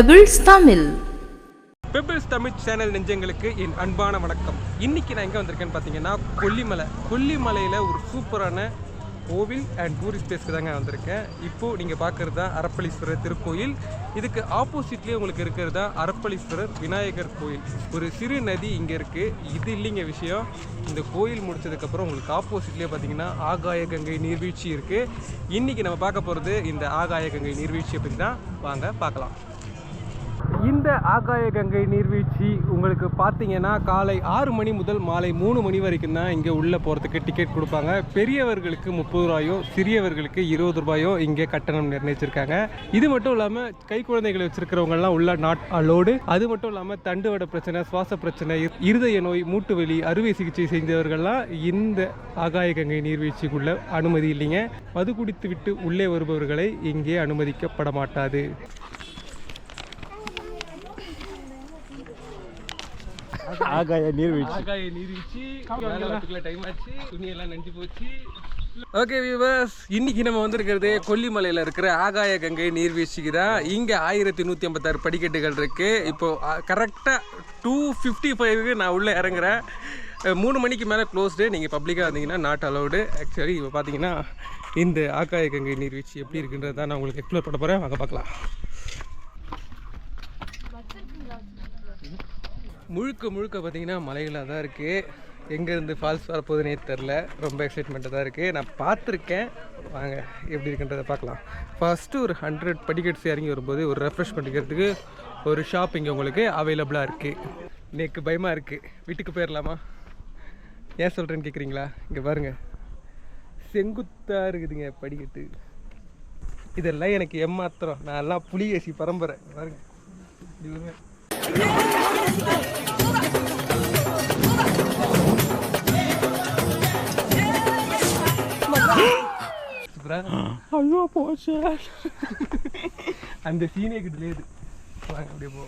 Pebbles Tamil Pebbles Tamil channel நெஞ்சங்களுக்கு என் அன்பான வணக்கம். இன்னைக்கு நான் எங்கே வந்திருக்கேன்னு பார்த்தீங்கன்னா கொல்லிமலை. கொல்லிமலையில் ஒரு சூப்பரான கோவில் அண்ட் டூரிஸ்ட் பிளேஸ்க்கு தாங்க வந்திருக்கேன். இப்போது நீங்கள் பார்க்குறது தான் அரப்பளீஸ்வரர் திருக்கோயில். இதுக்கு ஆப்போசிட்லேயே உங்களுக்கு இருக்கிறது தான் அரப்பளீஸ்வரர் விநாயகர் கோயில். ஒரு சிறு நதி இங்கே இருக்குது இது இல்லைங்க விஷயம். இந்த கோயில் முடிச்சதுக்கப்புறம் உங்களுக்கு ஆப்போசிட்லேயே பார்த்தீங்கன்னா ஆகாய கங்கை நீர்வீழ்ச்சி இருக்குது இன்றைக்கி நம்ம பார்க்க போகிறது இந்த ஆகாய கங்கை நீர்வீழ்ச்சியை பற்றி தான் வாங்க பார்க்கலாம். இந்த ஆகாய கங்கை நீர்வீழ்ச்சி உங்களுக்கு பார்த்தீங்கன்னா காலை ஆறு மணி முதல் மாலை மூணு மணி வரைக்கும் தான் இங்கே உள்ளே போகிறதுக்கு டிக்கெட் கொடுப்பாங்க. பெரியவர்களுக்கு முப்பது ரூபாயோ சிறியவர்களுக்கு இருபது ரூபாயோ இங்கே கட்டணம் நிர்ணயிச்சிருக்காங்க. இது மட்டும் இல்லாமல் கை குழந்தைகளை வச்சிருக்கிறவங்கலாம் உள்ள நாட் அலோடு அது மட்டும் இல்லாமல் தண்டுவட பிரச்சனை சுவாச பிரச்சனை இரு- இருதய நோய் மூட்டு வலி அறுவை சிகிச்சை செய்தவர்கள்லாம் இந்த ஆகாய கங்கை நீர்வீழ்ச்சிக்குள்ள அனுமதி இல்லைங்க. மது குடித்து விட்டு உள்ளே வருபவர்களை இங்கே அனுமதிக்கப்பட மாட்டாது ஆகாய நீர்வீழ்ச்சி. ஆகாய நீர்வீழ்ச்சி. டைம் ஆச்சு. துணியெல்லாம் நஞ்சு போச்சு. ஓகே வியூவர்ஸ் இன்னைக்கு நம்ம வந்திருக்கிறது கொல்லிமலையில் இருக்கிற ஆகாய கங்கை நீர்வீழ்ச்சிக்கு தான். இங்கே ஆயிரத்தி நூற்றி ஐம்பத்தாறு படிக்கட்டுகள் இருக்குது இப்போது கரெக்டாக டூ ஃபிஃப்டி ஃபைவ்க்கு நான் உள்ளே இறங்குறேன். மூணு மணிக்கு மேலே க்ளோஸ்டு நீங்கள் பப்ளிக்காக வந்தீங்கன்னா நாட் அலௌடு ஆக்சுவலி இப்போ பார்த்தீங்கன்னா இந்த ஆகாய கங்கை நீர்வீழ்ச்சி எப்படி இருக்குன்றது தான் நான் உங்களுக்கு எக்ஸ்ப்ளோர் பண்ண போகிறேன் வாங்க பார்க்கலாம். முழுக்க முழுக்க பார்த்தீங்கன்னா மலைகளாக தான் இருக்குது எங்கேருந்து ஃபால்ஸ் வரப்போகுதுனே தெரில. ரொம்ப எக்ஸைட்மெண்ட்டாக தான் இருக்குது நான் பார்த்துருக்கேன். வாங்க எப்படி இருக்குன்றதை பார்க்கலாம். ஃபஸ்ட்டு ஒரு ஹண்ட்ரட் படிக்கட்ஸ் இறங்கி வரும்போது ஒரு ரெஃப்ரெஷ் பண்ணிக்கிறதுக்கு ஒரு ஷாப் இங்கே உங்களுக்கு அவைலபிளாக இருக்குது நேக்கு பயமாக இருக்குது வீட்டுக்கு போயிடலாமா ஏன் சொல்கிறேன்னு கேட்குறீங்களா இங்கே பாருங்கள் செங்குத்தாக இருக்குதுங்க படிக்கட்டு. இதெல்லாம் எனக்கு ஏமாத்திரம் நான் எல்லாம் புலிகேசி பரம்பரை. பாருங்கள் இதுவுமே ஐயோ போச்சு. அந்த சீனே கிடையாது வாங்க அப்படியே போ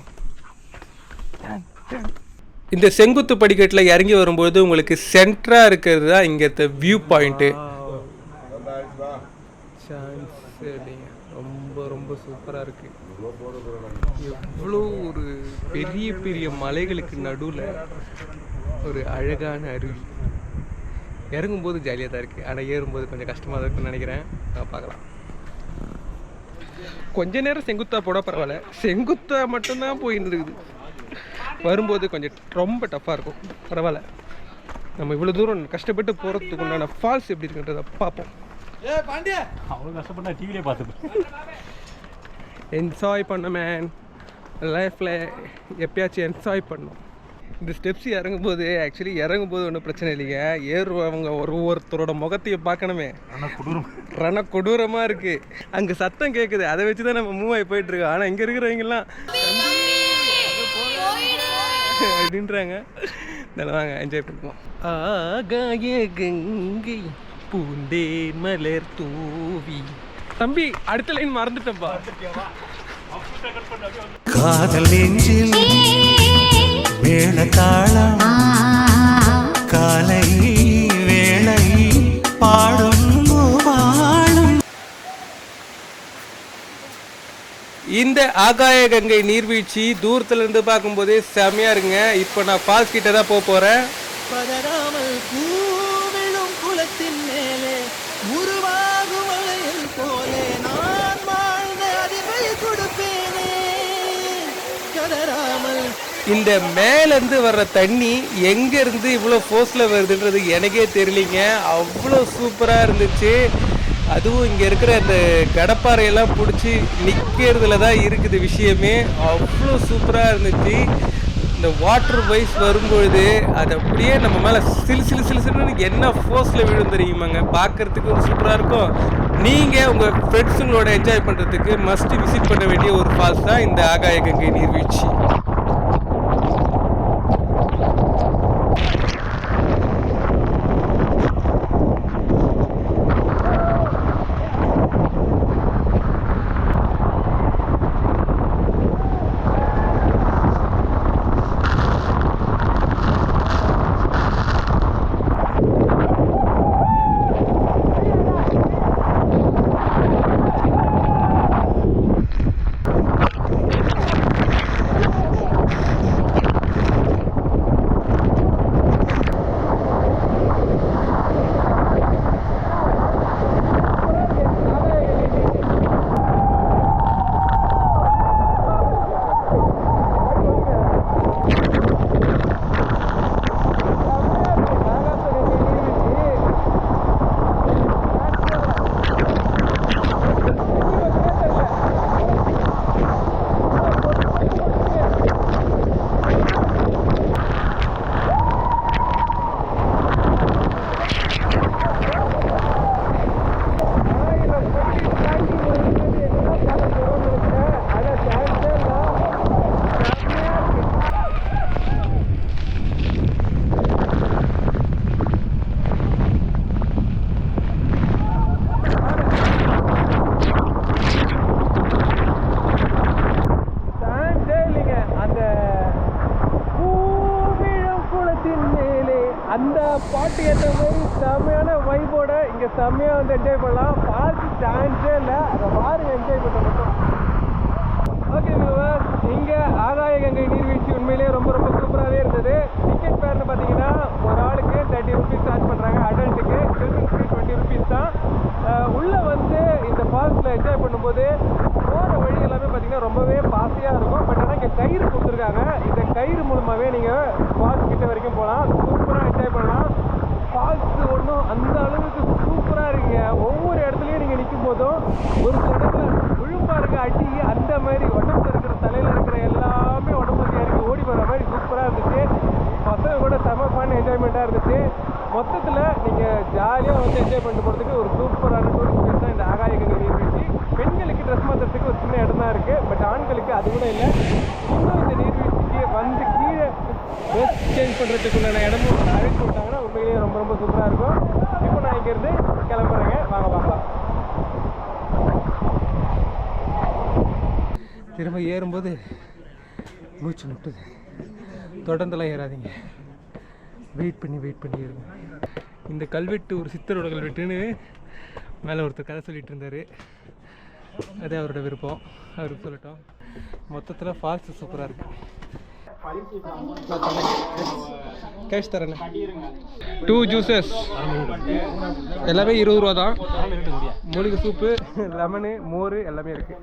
இந்த செங்குத்து படிக்கட்டில் இறங்கி வரும்போது உங்களுக்கு சென்டராக இருக்கிறது தான் இங்கே வியூ பாயிண்ட்டு ரொம்ப ரொம்ப சூப்பராக இருக்கு. எவ்வளோ ஒரு பெரிய பெரிய மலைகளுக்கு நடுவில் ஒரு அழகான அருவி. இறங்கும்போது ஜாலியாக தான் இருக்குது ஆனால் ஏறும்போது கொஞ்சம் கஷ்டமாக தான் இருக்குன்னு நினைக்கிறேன். நான் பார்க்கலாம். கொஞ்ச நேரம் செங்குத்தா போட பரவாயில்ல. செங்குத்தா மட்டும்தான் போயின்னு இருக்குது. வரும்போது கொஞ்சம் ரொம்ப டஃப்பாக இருக்கும். பரவாயில்ல. நம்ம இவ்வளோ தூரம் கஷ்டப்பட்டு போகிறதுக்கு உண்டான ஃபால்ஸ் எப்படி இருக்குன்றதை பார்ப்போம். அவ்வளோ கஷ்டப்பட்டா டிவிலே பார்த்துப்பேன் என்ஜாய் பண்ண மேன் லைஃப்பில் எப்பயாச்சும் என்ஜாய் பண்ணோம். இந்த ஸ்டெப்ஸ் இறங்கும்போது ஆக்சுவலி இறங்கும்போது ஒன்றும் பிரச்சனை இல்லைங்க. ஏறுறவங்க ஒரு ஒருத்தரோட முகத்தையும் பார்க்கணுமே. குளிரும் ரண கொடூரமாக இருக்குது அங்கே சத்தம் கேட்குது அதை வச்சு தான் நம்ம மூவ் ஆகி போயிட்டுருக்கோம் ஆனால் இங்கே இருக்கிறவங்கலாம் அப்படின்றாங்க. நல்லா வாங்க என்ஜாய் பண்ணுவோம் ஆகாய கங்கை பூந்தேன் மலர் தூவி. தம்பி அடுத்த லைன் மறந்துட்டேன்ப்பா காதல் நெஞ்சில் மேளதாளம் காலை வேளை பாடும் இந்த ஆகாய கங்கை நீர்வீழ்ச்சி தூரத்துல இருந்து பார்க்கும்போதே செமையா இருங்க இப்போ நான் ஃபால்ஸ் கிட்ட தான் போக பதறாமல் பூவிழும் குளத்தின் மேலே உருவாகும் இந்த மேலேருந்து வர்ற தண்ணி எங்கேருந்து இவ்வளோ ஃபோர்ஸில் வருதுன்றது எனக்கே தெரியலிங்க. அவ்வளோ சூப்பராக இருந்துச்சு. அதுவும் இங்கே இருக்கிற அந்த கடப்பாறையெல்லாம் பிடிச்சி நிற்கிறதுல தான் இருக்குது விஷயமே. அவ்வளோ சூப்பராக இருந்துச்சு. இந்த வாட்டர் வைஸ் வரும்பொழுது அது அப்படியே நம்ம மேலே சிலு சிலு சிலு சிலுன்னு என்ன ஃபோர்ஸில் விழும் தெரியுமாங்க? பார்க்கறதுக்கு சூப்பராக இருக்கும். நீங்கள் உங்கள் ஃப்ரெண்ட்ஸுங்களோட என்ஜாய் பண்ணுறதுக்கு மஸ்ட் விசிட் பண்ண வேண்டிய ஒரு ஃபால்ஸ் தான் இந்த ஆகாய கங்கை நீர்வீழ்ச்சி. இல்லை அதை பாருங்க என்ஜாய் பண்ண மட்டும். ஓகே வியூவர்ஸ் இங்கே ஆகாய கங்கை நீர்வீழ்ச்சி உண்மையிலேயே ரொம்ப ரொம்ப சூப்பராகவே இருந்தது. டிக்கெட் ஃபேர்னு பார்த்தீங்கன்னா ஒரு ஆளுக்கு தேர்ட்டி ருபீஸ் சார்ஜ் பண்ணுறாங்க அடல்ட்டுக்கு சில்ட்ரன்ஸ்க்கு டுவெண்ட்டி ருபீஸ் தான். உள்ளே வந்து இந்த ஃபால்ஸில் என்ஜாய் பண்ணும்போது போகிற வழி எல்லாமே பார்த்தீங்கன்னா ரொம்பவே பாசியாக இருக்கும். பட் ஆனால் இங்கே கயிறு கொடுத்துருக்காங்க. இந்த கயிறு மூலமாகவே நீங்கள் ஃபால்ஸ் கிட்ட வரைக்கும் போகலாம். சூப்பராக என்ஜாய் பண்ணலாம். ஃபால்ஸ் ஒன்றும் அந்த அளவுக்கு சூப்பராக இருக்குங்க. ஒவ்வொரு இடத்துல போதும் ஒரு இடத்துல விழும்பா இருக்க அடி அந்த மாதிரி உடம்புல இருக்கிற தலையில் இருக்கிற எல்லாமே உடம்புல இறங்கி ஓடி வர மாதிரி சூப்பராக இருந்துச்சு. பசங்க கூட செம ஃபன் என்ஜாய்மெண்ட்டாக இருந்துச்சு. மொத்தத்தில் நீங்கள் ஜாலியாக வந்து என்ஜாய் பண்ணிட்டு போகிறதுக்கு ஒரு சூப்பரான டூரிஸ்ட் பிளேஸ் தான் இந்த ஆகாய கங்கை நீர்வீழ்ச்சி பெண்களுக்கு ட்ரெஸ் மாற்றுறதுக்கு ஒரு சின்ன இடம் தான் இருக்குது பட் ஆண்களுக்கு அது கூட இல்லை. இன்னும் இந்த நீர்வீழ்ச்சிக்கு வந்து கீழே ட்ரெஸ் சேஞ்ச் பண்ணுறதுக்குள்ளான இடமும் அரேஞ்ச் பண்ணிட்டாங்கன்னா உண்மையிலேயே ரொம்ப ரொம்ப சூப்பராக இருக்கும். இப்போ நான் இங்கேருந்து கிளம்புறேங்க. வாங்க பார்க்கலாம். திரும்ப ஏறும்போது மூச்சு முட்டுது. தொடர்ந்துலாம் ஏறாதீங்க. வெயிட் பண்ணி வெயிட் பண்ணி ஏறுங்க. இந்த கல்வெட்டு ஒரு சித்தரோட கல்வெட்டுன்னு மேலே ஒருத்தர் கதை சொல்லிட்டு இருந்தார் அதே அவரோட விருப்பம். அவருக்கு சொல்லட்டும். மொத்தத்தில் ஃபால்ஸ் சூப்பராக இருக்கு. கேஷ் தரேன் டூ ஜூசஸ் எல்லாமே இருபது ரூபா தான். மூலிகை சூப்பு லெமனு மோர் எல்லாமே இருக்கு.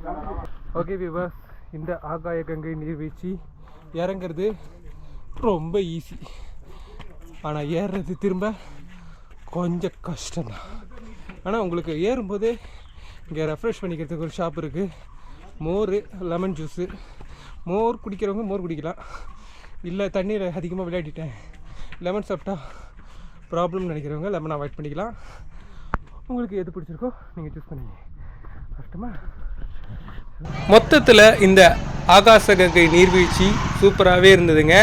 ஓகே விவாஸ் இந்த ஆகாய கங்கை நீர்வீழ்ச்சி இறங்குறது ரொம்ப ஈஸி ஆனால் ஏறுறது திரும்ப கொஞ்சம் கஷ்டம்தான். ஆனால் உங்களுக்கு ஏறும்போது இங்கே ரெஃப்ரெஷ் பண்ணிக்கிறதுக்கு ஒரு ஷாப் இருக்குது மோர் லெமன் ஜூஸு மோர் குடிக்கிறவங்க மோர் குடிக்கலாம். இல்லை தண்ணீர் அதிகமாக விளையாடிட்டேன். லெமன் சாப்பிட்டா ப்ராப்ளம் நினைக்கிறவங்க லெமன் அவாய்ட் பண்ணிக்கலாம். உங்களுக்கு எது பிடிச்சிருக்கோ நீங்கள் சூஸ் பண்ணிங்க. கஷ்டமாக மொத்தத்தில் இந்த ஆகாச கங்கை நீர்வீழ்ச்சி சூப்பராகவே இருந்ததுங்க.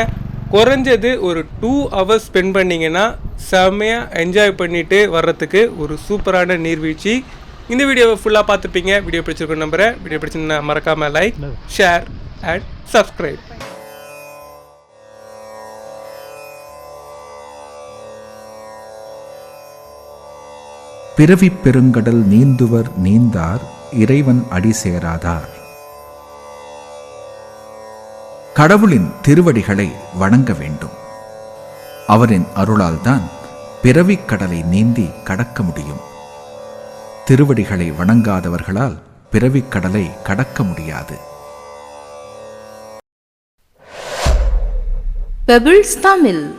குறைஞ்சது ஒரு டூ ஹவர்ஸ் ஸ்பெண்ட் பண்ணிங்கன்னா செம்மையாக என்ஜாய் பண்ணிட்டு வர்றதுக்கு ஒரு சூப்பரான நீர்வீழ்ச்சி. இந்த வீடியோவை ஃபுல்லாக பார்த்துப்பீங்க. வீடியோ பிடிச்சிருக்கும் நம்புறேன். வீடியோ பிடிச்சிருந்தா மறக்காமல் லைக் ஷேர் அண்ட் சப்ஸ்கிரைப் பிறவிப் பெருங்கடல் நீந்துவர் நீந்தார். இறைவன் அடி சேராதார் கடவுளின் திருவடிகளை வணங்க வேண்டும். அவரின் அருளால்தான் பிறவிக் கடலை நீந்தி கடக்க முடியும். திருவடிகளை வணங்காதவர்களால் பிறவிக் கடலை கடக்க முடியாது. பெபிள்ஸ் தமிழ்